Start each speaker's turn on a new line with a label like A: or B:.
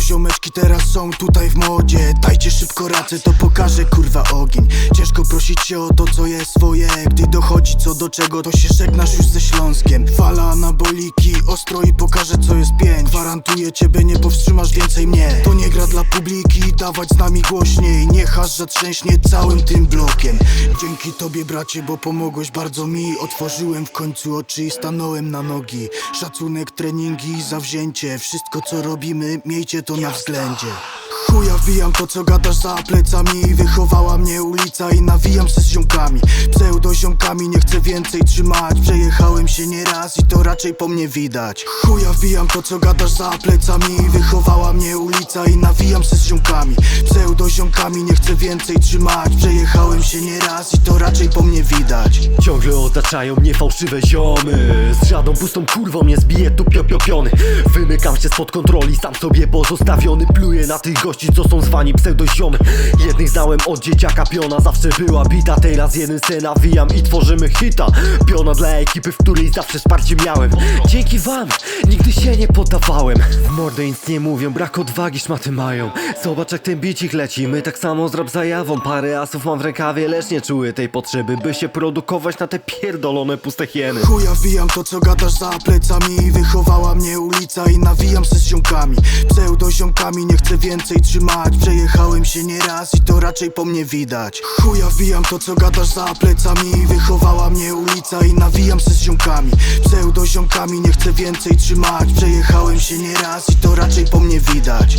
A: ziomeczki teraz są tutaj w modzie. Dajcie szybko racę, to pokażę kurwa ogień. Ciężko prosić się o to co jest swoje. Gdy dochodzi co do czego, to się żegnasz już ze Śląskiem. Fala anaboliki, ostro i pokażę co jest pięć. Gwarantuję ciebie, nie powstrzymasz więcej mnie. To nie gra dla publiki, dawać z nami głośniej. Nie hasz, że trzęśnie całym tym blokiem. Dzięki tobie bracie, bo pomogłeś bardzo mi. Otworzyłem w końcu oczy i stanąłem na nogi. Szacunek, treningi, zawzięcie. Wszystko co robimy, miejcie to na względzie. Chuja wbijam to co gadasz za plecami. Wychowała mnie ulica i nawijam se z ziomkami. Pseudo ziomkami nie chcę więcej trzymać. Przejechałem się nieraz i to raczej po mnie widać. Chuja wbijam to co gadasz za plecami. Wychowała mnie ulica i nawijam se z ziomkami. Pseudo ziomkami nie chcę więcej trzymać. Przejechałem się nieraz i to raczej po mnie widać.
B: Ciągle otaczają mnie fałszywe ziomy. Z żadną pustą kurwą nie zbiję tu piopiopiony Wymykam się spod kontroli, sam sobie pozostawiony. Pluję na tych gości, co są zwani pseudoziomy. Jednych znałem od dzieciaka, piona zawsze była bita. Teraz jeden se nawijam i tworzymy hita. Piona dla ekipy, w której zawsze wsparcie miałem. Dzięki wam, nigdy się nie poddawałem. W mordę nic nie mówią, brak odwagi szmaty mają. Zobacz jak ten bicik leci, my tak samo z rap zajawą. Parę asów mam w rękawie, lecz nie czuję tej potrzeby By się produkować na te pierdolone puste hieny.
A: Chuja wbijam to co gadasz za plecami. Wychowała mnie ulica i nawijam se z ziomkami. Pseudo ziomkami nie chcę więcej trzymać. Przejechałem się nieraz i to raczej po mnie widać. Chuja wbijam to co gadasz za plecami. Wychowała mnie ulica i nawijam se z ziomkami. Pseudo ziomkami nie chcę więcej trzymać. Przejechałem się nieraz i to raczej po mnie widać